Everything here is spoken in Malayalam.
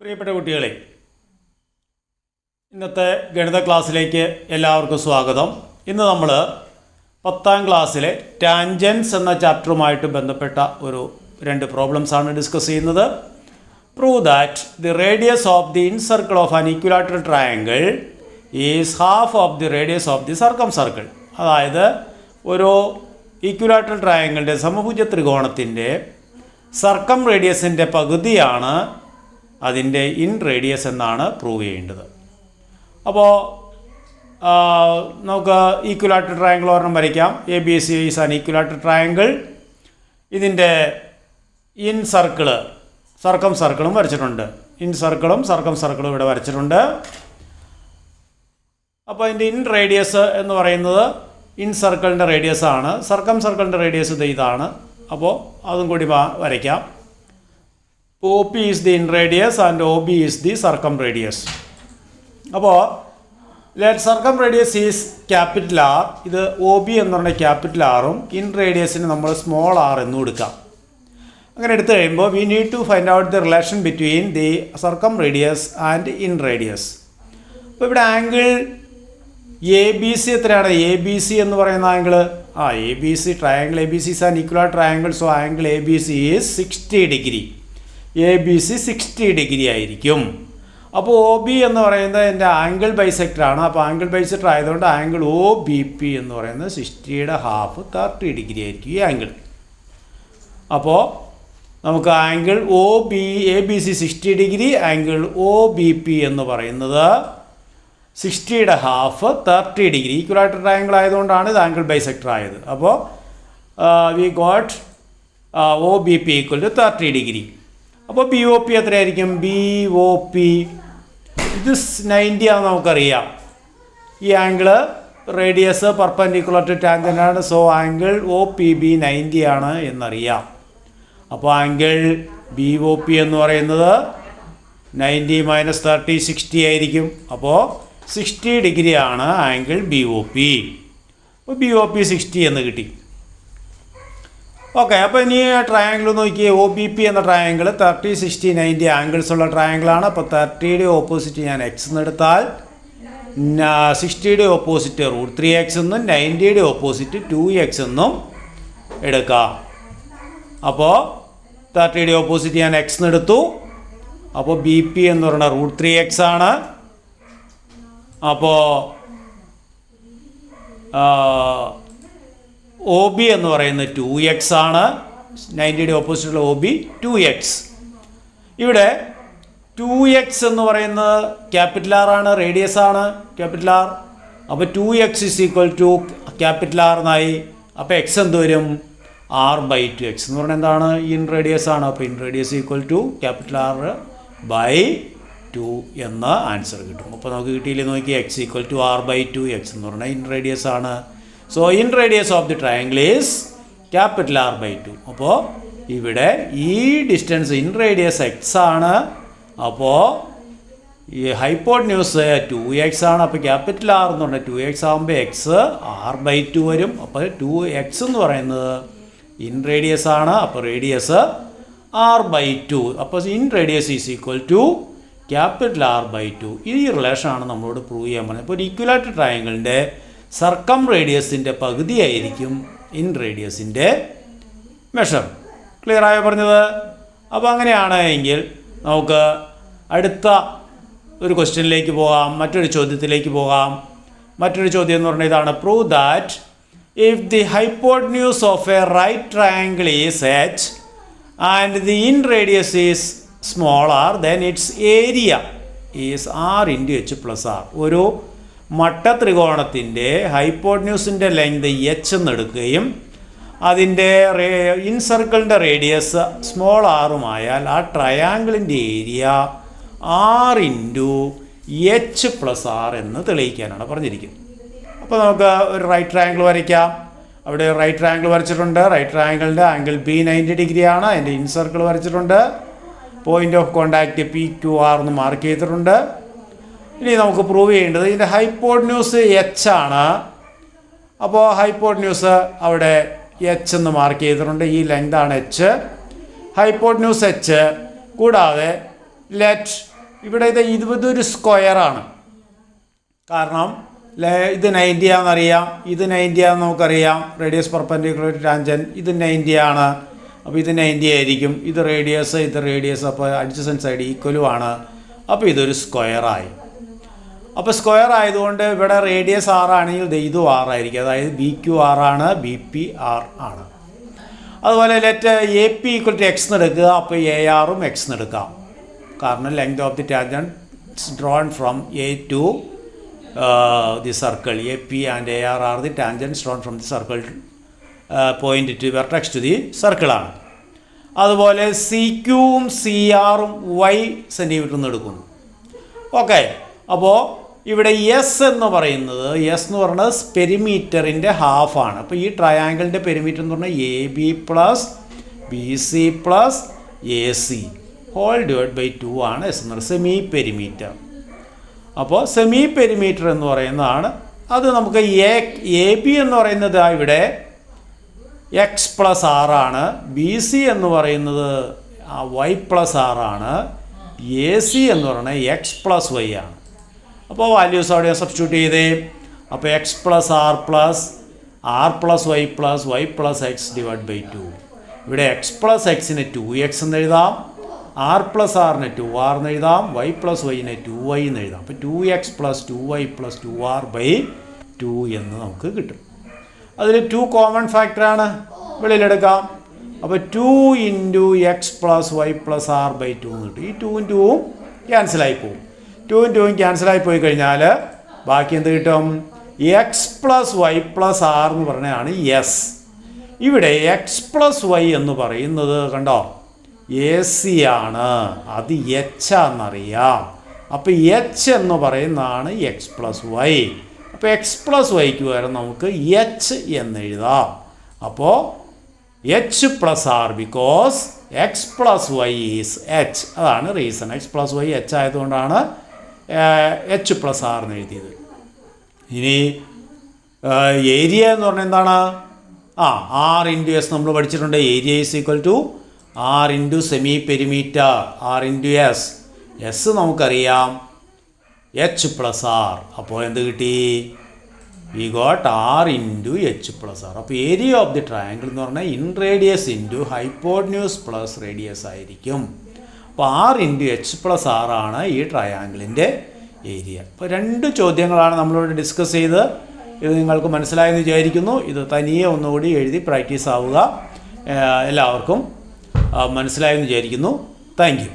പ്രിയപ്പെട്ട കുട്ടികളെ ഇന്നത്തെ ഗണിത ക്ലാസ്സിലേക്ക് എല്ലാവർക്കും സ്വാഗതം. ഇന്ന് നമ്മൾ പത്താം ക്ലാസ്സിലെ ടാൻജൻസ് എന്ന ചാപ്റ്ററുമായിട്ട് ബന്ധപ്പെട്ട ഒരു രണ്ട് പ്രോബ്ലംസാണ് ഡിസ്കസ് ചെയ്യുന്നത്. Prove that the radius of the incircle of an equilateral triangle is half of the radius of the circumcircle അതായത് ഒരു ഈക്വലാറ്റർ ട്രയാങ്കിളിന്റെ സമഭുജ ത്രികോണത്തിന്റെ സർക്കം റേഡിയസിന്റെ പകുതിയാണ് അതിന്റെ ഇൻ റേഡിയസ് എന്നാണ് പ്രൂവ് ചെയ്യേണ്ടത്. അപ്പോൾ നമുക്ക് ഈക്വലാറ്റർ ട്രയാങ്കിൾ ഒരെണ്ണം വരയ്ക്കാം. A B C is an equilateral triangle. ഇതിന്റെ ഇൻ സർക്കിൾ സർക്കം സർക്കിളും വരച്ചിട്ടുണ്ട്. ഇൻ സർക്കിളും സർക്കം സർക്കിളും ഇവിടെ വരച്ചിട്ടുണ്ട്. അപ്പോൾ അതിന്റെ ഇൻ റേഡിയസ് എന്ന് പറയുന്നത് ഇൻ സർക്കിളിന്റെ റേഡിയസ് ആണ്. സർക്കം സർക്കിളിന്റെ റേഡിയസ് ഇത് ഇതാണ്. അപ്പോൾ അതും കൂടി വ- O P is the inradius and O B is the circumradius അപ്പോൾ let circumradius is capital R ഇത് ഒ ബി എന്ന് പറഞ്ഞ ക്യാപിറ്റൽ ആറും ഇൻ റേഡിയസിന് നമ്മൾ സ്മോൾ ആർ എന്നും എടുക്കാം. അങ്ങനെ എടുത്തു കഴിയുമ്പോൾ we need to find out the relation between the circumradius and inradius അപ്പോൾ ഇവിടെ ആംഗിൾ എ ബി സി എത്രയാണ്? എ ബി സി എന്ന് പറയുന്ന ആംഗിൾ ആ A B C triangle A B C is an equal triangle so angle A B C is sixty degree A B C sixty degree ആയിരിക്കും. അപ്പോൾ ഒ ബി എന്ന് പറയുന്നത് എന്റെ ആംഗിൾ ബൈസെക്ടർ ആണ്. അപ്പോൾ ആംഗിൾ ബൈസെക്ടർ ആയതുകൊണ്ട് ആംഗിൾ ഒ ബി പി എന്ന് പറയുന്നത് സിക്സ്റ്റിയുടെ ഹാഫ് തേർട്ടി ഡിഗ്രി ആയിരിക്കും ഈ ആംഗിൾ അപ്പോൾ നമുക്ക് angle O B A B C sixty degree angle O B P എന്ന് പറയുന്നത് സിക്സ്റ്റിയുടെ ഹാഫ് തേർട്ടി ഡിഗ്രി ഈക്വലായിട്ട് ട്രയാങ്കിൾ ആയതുകൊണ്ടാണ് ഇത് ആംഗിൾ ബൈസെക്ടർ ആയത്. അപ്പോൾ we got O B P equal to thirty degree അപ്പോൾ ബി ഒ പി എത്രയായിരിക്കും? ബി ഒ പി ഇത് നയന്റി ആണെന്ന് നമുക്കറിയാം. ഈ angle radius perpendicular to ടാങ്കനാണ് so angle O P B ninety ആണ് എന്നറിയാം. അപ്പോൾ ആംഗിൾ ബി ഒ പി എന്ന് പറയുന്നത് നയന്റി മൈനസ് തേർട്ടി സിക്സ്റ്റി ആയിരിക്കും. അപ്പോൾ സിക്സ്റ്റി ഡിഗ്രി ആണ് ആംഗിൾ ബി ഒ പി അപ്പോൾ ബി ഒ പി സിക്സ്റ്റി എന്ന് കിട്ടി. ഓക്കെ അപ്പോൾ ഇനി ട്രയാങ്കിൾ നോക്കി ഒ ബി പി എന്ന triangle thirty sixty ninety angles ഉള്ള ട്രയാങ്കിളാണ് അപ്പോൾ തേർട്ടിയുടെ ഓപ്പോസിറ്റ് ഞാൻ എക്സ് എന്ന് എടുത്താൽ സിക്സ്റ്റിയുടെ ഓപ്പോസിറ്റ് റൂട്ട് ത്രീ എക്സ് എന്നും നയന്റിയുടെ ഓപ്പോസിറ്റ് ടു എക്സ് എന്നും എടുക്കാം. അപ്പോൾ തേർട്ടിയുടെ ഓപ്പോസിറ്റ് ഞാൻ എക്സ് എന്ന് എടുത്തു. അപ്പോൾ ബി പി എന്ന് പറഞ്ഞ റൂട്ട് ത്രീ എക്സ് ആണ്. അപ്പോൾ ഒ ബി എന്ന് പറയുന്നത് ടു എക്സ് ആണ്. നയന്റിയുടെ ഓപ്പോസിറ്റുള്ള ഒ ബി ടു എക്സ് ഇവിടെ ടു എക്സ് എന്ന് പറയുന്നത് ക്യാപിറ്റൽ ആർ ആണ് റേഡിയസ് ആണ് ക്യാപിറ്റൽ ആർ അപ്പോൾ two X is equal to capital R എന്നായി അപ്പോൾ എക്സ് എന്ത് വരും? ആർ ബൈ ടു എക്സ് എന്ന് പറഞ്ഞാൽ എന്താണ്? ഇൻ റേഡിയസ് ആണ്. അപ്പോൾ inradius equal to capital R by two എന്ന ആൻസർ കിട്ടും. അപ്പോൾ നമുക്ക് കിട്ടിയില്ലേ? നോക്കി X equal to R by two X എന്ന് പറഞ്ഞാൽ ഇൻ റേഡിയസ് ആണ്. So inradius of the triangle is capital R by two അപ്പോൾ ഇവിടെ ഈ ഡിസ്റ്റൻസ് ഇൻ റേഡിയസ് എക്സ് ആണ്. അപ്പോൾ ഈ ഹൈപ്പോട്ട് ന്യൂസ് ടു എക്സ് ആണ്. അപ്പോൾ ക്യാപിറ്റൽ ആർ എന്ന് പറഞ്ഞാൽ ടു എക്സ് ആകുമ്പോൾ എക്സ് ആർ ബൈ ടു വരും. അപ്പോൾ ടു എക്സ് എന്ന് പറയുന്നത് ഇൻ റേഡിയസ് ആണ്. അപ്പോൾ റേഡിയസ് ആർ ബൈ ടു അപ്പോൾ inradius is equal to capital R by two ഈ റിലേഷനാണ് നമ്മളോട് പ്രൂവ് ചെയ്യാൻ പറഞ്ഞത്. അപ്പോൾ ഒരു ഈക്വലായിട്ട് ട്രയാങ്കിളിന്റെ സർക്കം റേഡിയസിന്റെ പകുതിയായിരിക്കും ഇൻ റേഡിയസിന്റെ മെഷർ ക്ലിയർ ആയോ പറഞ്ഞത്? അപ്പോൾ അങ്ങനെയാണ് എങ്കിൽ നമുക്ക് അടുത്ത ഒരു ക്വസ്റ്റ്യനിലേക്ക് പോകാം മറ്റൊരു ചോദ്യത്തിലേക്ക് പോകാം. മറ്റൊരു ചോദ്യം എന്ന് പറഞ്ഞാൽ ഇതാണ്. Prove that if the hypotenuse of a right triangle is H and the inradius is small R then its area is R into H plus R ഒരു മട്ട ത്രികോണത്തിന്റെ ഹൈപ്പോഡ്ന്യൂസിന്റെ ലെങ്ത് എച്ച് എന്നെടുക്കുകയും അതിന്റെ റേ ഇൻ സർക്കിളിന്റെ റേഡിയസ് സ്മോൾ ആറുമായാൽ ആ ട്രയാങ്കിളിന്റെ area R into H plus R എന്ന് തെളിയിക്കാനാണ് പറഞ്ഞിരിക്കുന്നത്. അപ്പോൾ നമുക്ക് ഒരു റൈറ്റ് ട്രയാങ്കിൾ വരയ്ക്കാം. അവിടെ റൈറ്റ് ട്രയാങ്കിൾ വരച്ചിട്ടുണ്ട്. റൈറ്റ് ട്രയാങ്കിളിന്റെ ആംഗിൾ ബി നയന്റി ഡിഗ്രിയാണ് അതിന്റെ ഇൻ സർക്കിൾ വരച്ചിട്ടുണ്ട്. Point of contact P Q R എന്ന് മാർക്ക് ചെയ്തിട്ടുണ്ട്. ഇനി നമുക്ക് പ്രൂവ് ചെയ്യേണ്ടത് ഇതിന്റെ ഹൈപ്പോഡ്ന്യൂസ് എച്ച് ആണ്. അപ്പോൾ ഹൈപ്പോഡ്ന്യൂസ് അവിടെ എച്ച് എന്ന് മാർക്ക് ചെയ്തിട്ടുണ്ട്. ഈ ലെങ്ത് ആണ് എച്ച് ഹൈപ്പോഡ്ന്യൂസ് എച്ച് കൂടാതെ ലെറ്റ് ഇവിടെ ഇത് ഇതൊരു സ്ക്വയറാണ് കാരണം ഇത് നയന്റി ആണെന്നറിയാം ഇത് നയന്റി ആണെന്ന് നമുക്കറിയാം. റേഡിയസ് പെർപ്പൻഡിക്കുലർ ടാഞ്ചൻ ഇത് നയന്റി ആണ്. അപ്പോൾ ഇത് നയന്റി ആയിരിക്കും. ഇത് റേഡിയസ് ഇത് റേഡിയസ് അപ്പോൾ അഡ്ജസൻ സൈഡ് ഈക്വലും ആണ്. അപ്പോൾ ഇതൊരു സ്ക്വയറായി അപ്പോൾ സ്ക്വയർ ആയതുകൊണ്ട് ഇവിടെ റേഡിയസ് ആർ ആണെങ്കിൽ ദേ ഇതും ആർ ആയിരിക്കും. അതായത് ബി ക്യു ആർ ആണ് ബി പി ആർ ആണ്. അതുപോലെ let A P equal to X എടുക്കുക അപ്പോൾ എ ആറും എക്സ് എടുക്കാം. കാരണം length of the tangents drawn from A to the circle A P and A R are the tangents drawn from the circle point to vertex to the സർക്കിളാണ് അതുപോലെ സി ക്യൂവും സി ആറും വൈ സെന്റിമീറ്റർ നിന്ന് എടുക്കുന്നു. ഓക്കെ അപ്പോൾ ഇവിടെ എസ് എന്ന് പറയുന്നത് എസ് എന്ന് പറയുന്നത് പെരിമീറ്ററിന്റെ ഹാഫാണ് അപ്പോൾ ഈ ട്രയാങ്കിളിന്റെ പെരിമീറ്റർ എന്ന് പറഞ്ഞാൽ A B plus B C plus A C whole divide by two ആണ് എസ് എന്ന് പറയുന്നത് സെമി പെരിമീറ്റർ അപ്പോൾ സെമി പെരിമീറ്റർ എന്ന് പറയുന്നതാണ്. അത് നമുക്ക് എ എ ബി എന്ന് പറയുന്നത് ഇവിടെ എക്സ് പ്ലസ് ആറാണ് ബി സി എന്ന് പറയുന്നത് വൈ പ്ലസ് ആറാണ് എ സി എന്ന് പറയുന്നത് എക്സ് പ്ലസ് വൈ ആണ്. അപ്പോൾ വാല്യൂസ് അവിടെ സബ്സ്റ്റിറ്റ്യൂട്ട് ചെയ്തേ. അപ്പോൾ x plus r plus r plus y plus y plus x divide by two ഇവിടെ എക്സ് പ്ലസ് എക്സിന് ടു എക്സ് എന്ന് എഴുതാം. ആർ പ്ലസ് ആറിന് ടു ആർ എന്ന് എഴുതാം. വൈ പ്ലസ് വൈന് ടു വൈ എന്ന് എഴുതാം. അപ്പോൾ two x plus two y plus two r by two എന്ന് നമുക്ക് കിട്ടും. അതിൽ ടു കോമൺ ഫാക്ടറാണ് വെളിയിലെടുക്കാം. അപ്പോൾ two into x plus y plus r by two എന്ന് കിട്ടും. ഈ ടു ടൂവും ക്യാൻസലായി പോകും ടൂവും ടൂവും ക്യാൻസലായി പോയി കഴിഞ്ഞാൽ ബാക്കി എന്ത് കിട്ടും? X plus y plus r എന്ന് പറഞ്ഞതാണ് എസ് ഇവിടെ എക്സ് പ്ലസ് വൈ എന്ന് പറയുന്നത് കണ്ടോ? എ സി ആണ്. അത് എച്ച് ആണെന്നറിയാം. അപ്പോൾ എച്ച് എന്ന് പറയുന്നതാണ് എക്സ് പ്ലസ് വൈ അപ്പോൾ എക്സ് പ്ലസ് വൈക്ക് പകരം നമുക്ക് എച്ച് എന്ന് എഴുതാം. അപ്പോൾ h plus r because x plus y is h അതാണ് reason x plus y h ആയതുകൊണ്ടാണ് എച്ച് പ്ലസ് ആർ എന്ന് എഴുതിയത്. ഇനി ഏരിയ എന്ന് പറഞ്ഞാൽ എന്താണ്? ആ ആർ ഇന്റു എസ് നമ്മൾ പഠിച്ചിട്ടുണ്ട്. Area is equal to r into semi perimeter r into s s നമുക്കറിയാം. എച്ച് പ്ലസ് ആർ അപ്പോൾ എന്ത് കിട്ടി? We got r into h plus r അപ്പോൾ ഏരിയ ഓഫ് ദി ട്രയാങ്കിൾ എന്ന് പറഞ്ഞാൽ inradius into hypotenuse plus radius ആയിരിക്കും. അപ്പോൾ r into h plus r ആണ് ഈ ട്രയാങ്കിളിന്റെ ഏരിയ. അപ്പോൾ രണ്ട് ചോദ്യങ്ങളാണ് നമ്മളിവിടെ ഡിസ്കസ് ചെയ്ത് ഇത് നിങ്ങൾക്ക് മനസ്സിലായെന്ന് വിചാരിക്കുന്നു. ഇത് തനിയെ ഒന്നുകൂടി എഴുതി പ്രാക്ടീസ് ആവുക എല്ലാവർക്കും മനസ്സിലായെന്ന് വിചാരിക്കുന്നു. താങ്ക്